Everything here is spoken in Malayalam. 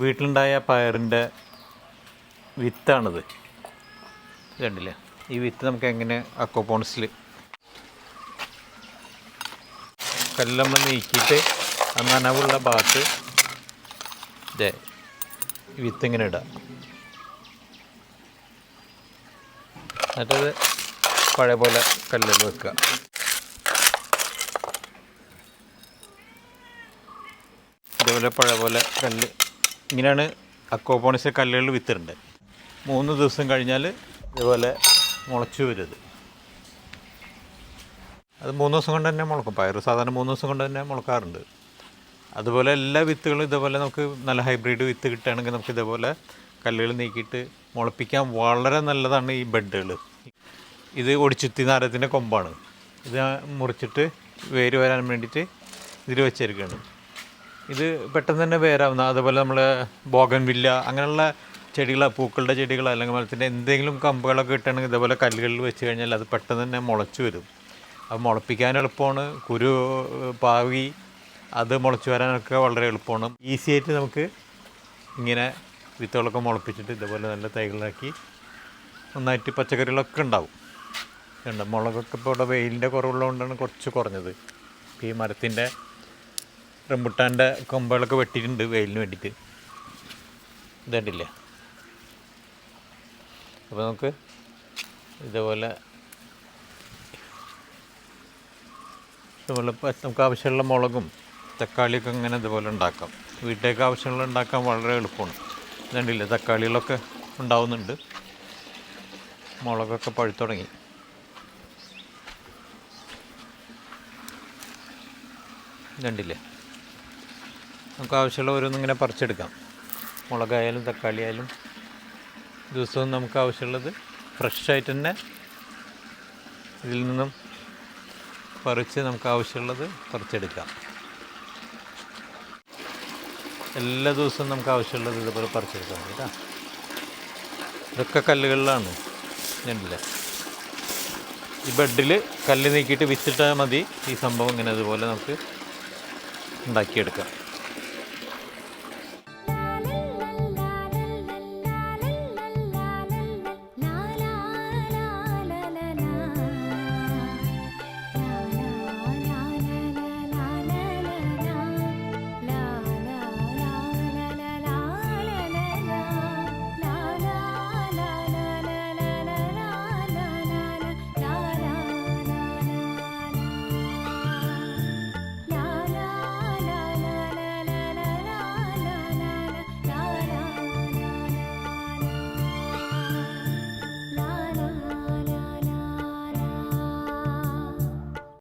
വീട്ടിലുണ്ടായ പയറിന്റെ വിത്താണിത്. കണ്ടില്ലേ ഈ വിത്ത് നമുക്ക് എങ്ങനെ അക്കോപോൺസിൽ കല്ലമ്മ നീക്കിയിട്ട് ആ നനവുള്ള ഭാഗത്ത് ഇതേ ഈ വിത്ത് ഇങ്ങനെ ഇടാം. എന്നിട്ടത് പഴയ പോലെ കല്ലിൽ വെക്കുക. ഇതേപോലെ പഴയ പോലെ കല്ല് ഇങ്ങനെയാണ് അക്കോപോണിസ് കല്ലുകളിൽ വിത്തിട്ടുണ്ട് മൂന്ന് ദിവസം കഴിഞ്ഞാൽ ഇതുപോലെ മുളച്ചു വരുത് അത് മൂന്ന് ദിവസം കൊണ്ട് തന്നെ മുളക്കും. പയർ സാധാരണ മൂന്ന് ദിവസം കൊണ്ട് തന്നെ മുളക്കാറുണ്ട്. അതുപോലെ എല്ലാ വിത്തുകളും ഇതേപോലെ നമുക്ക് നല്ല ഹൈബ്രിഡ് വിത്ത് കിട്ടുകയാണെങ്കിൽ നമുക്ക് ഇതേപോലെ കല്ലുകൾ നീക്കിയിട്ട് മുളപ്പിക്കാൻ വളരെ നല്ലതാണ് ഈ ബെഡുകൾ. ഇത് ഒടിച്ചുത്തി നാരത്തിന്റെ കൊമ്പാണ്. ഇത് മുറിച്ചിട്ട് വേര് വരാൻ വേണ്ടിയിട്ട് ഇതിൽ വെച്ചിരിക്കുകയാണ്. ഇത് പെട്ടെന്ന് തന്നെ വേരാവുന്ന അതുപോലെ നമ്മൾ ബോഗൻ വില്ല അങ്ങനെയുള്ള ചെടികൾ പൂക്കളുടെ ചെടികൾ അല്ലെങ്കിൽ മരത്തിന്റെ എന്തെങ്കിലും കമ്പുകളൊക്കെ കിട്ടണമെങ്കിൽ ഇതേപോലെ കല്ലുകളിൽ വെച്ച് കഴിഞ്ഞാൽ അത് പെട്ടെന്ന് തന്നെ മുളച്ചു വരും. അത് മുളപ്പിക്കാൻ എളുപ്പമാണ്. കുരു പാവി അത് മുളച്ചു വരാനൊക്കെ വളരെ എളുപ്പമാണ്. ഈസി ആയിട്ട് നമുക്ക് ഇങ്ങനെ വിത്തുകളൊക്കെ മുളപ്പിച്ചിട്ട് ഇതേപോലെ നല്ല തൈകളാക്കി നന്നായിട്ട് പച്ചക്കറികളൊക്കെ ഉണ്ടാവും. ഉണ്ട് മുളകൊക്കെ ഇപ്പോൾ ഇവിടെ വെയിലിന്റെ കുറവുള്ളതുകൊണ്ടാണ് കുറച്ച് കുറഞ്ഞത്. ഈ മരത്തിന്റെ റംബുട്ടാന്റെ കൊമ്പുകളൊക്കെ വെട്ടിയിട്ടുണ്ട് വെയിലിന് വേണ്ടിയിട്ട്. കണ്ടില്ല അപ്പോൾ നമുക്ക് ഇതേപോലെ ഇതുപോലെ നമുക്ക് ആവശ്യമുള്ള മുളകും തക്കാളിയൊക്കെ ഇങ്ങനെ ഇതുപോലെ ഉണ്ടാക്കാം. വീട്ടിലേക്ക് ആവശ്യമുള്ള ഉണ്ടാക്കാൻ വളരെ എളുപ്പമാണ്. ഇതുണ്ടില്ലേ? തക്കാളികളൊക്കെ ഉണ്ടാവുന്നുണ്ട്. മുളകൊക്കെ പഴുത്തുടങ്ങി ഇതുണ്ടില്ലേ? നമുക്ക് ആവശ്യമുള്ള ഓരോന്നും ഇങ്ങനെ പറിച്ചെടുക്കാം. മുളകായാലും തക്കാളി ആയാലും ദിവസവും നമുക്ക് ആവശ്യമുള്ളത് ഫ്രഷായിട്ട് തന്നെ ഇതിൽ നിന്നും പറിച്ച് നമുക്ക് ആവശ്യമുള്ളത് പറിച്ചെടുക്കാം. എല്ലാ ദിവസവും നമുക്ക് ആവശ്യമുള്ളത് ഇതുപോലെ പറിച്ചെടുക്കാം കേട്ടോ. ഇതൊക്കെ കല്ലുകളിലാണ് കണ്ടില്ല ഈ ബെഡിൽ കല്ല് നീക്കിയിട്ട് വിത്തിട്ടാൽ മതി ഈ സംഭവം ഇങ്ങനെ അതുപോലെ നമുക്ക് ഉണ്ടാക്കിയെടുക്കാം.